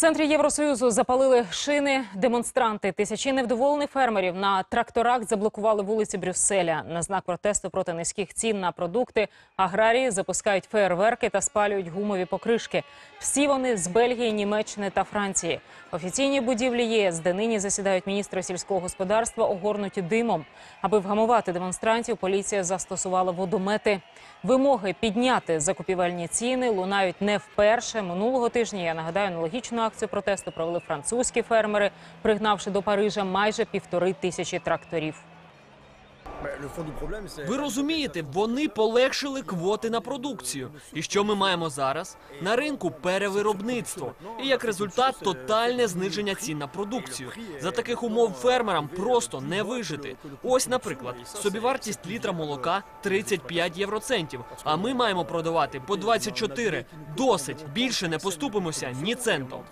центрі Євросоюзу запалили шини демонстранти. Тисячі невдоволених фермерів на тракторах заблокували вулиці Брюсселя. На знак протесту проти низьких цін на продукти аграрії запускають фейерверки та спалюють гумові покришки. Всі вони з Бельгії, Німеччини та Франції. Офіційні будівлі ЄС, де нині засідають міністри сільського господарства, огорнуті димом. Аби вгамувати демонстрантів, поліція застосувала водомети. Вимоги підняти закупівельні ціни лунають не вперше. Минулого тижня я нагадаю, аналогічну акцію протесту провели французькі фермери, пригнавши до Парижа майже півтори тисячі тракторів. Ви розумієте, вони полегшили квоти на продукцію. І що ми маємо зараз? На ринку перевиробництво. І як результат тотальне зниження цін на продукцію. За таких умов фермерам просто не вижити. Ось, наприклад, собівартість літра молока 35 євроцентів. А ми маємо продавати по 24. Досить більше не поступимося ні центом.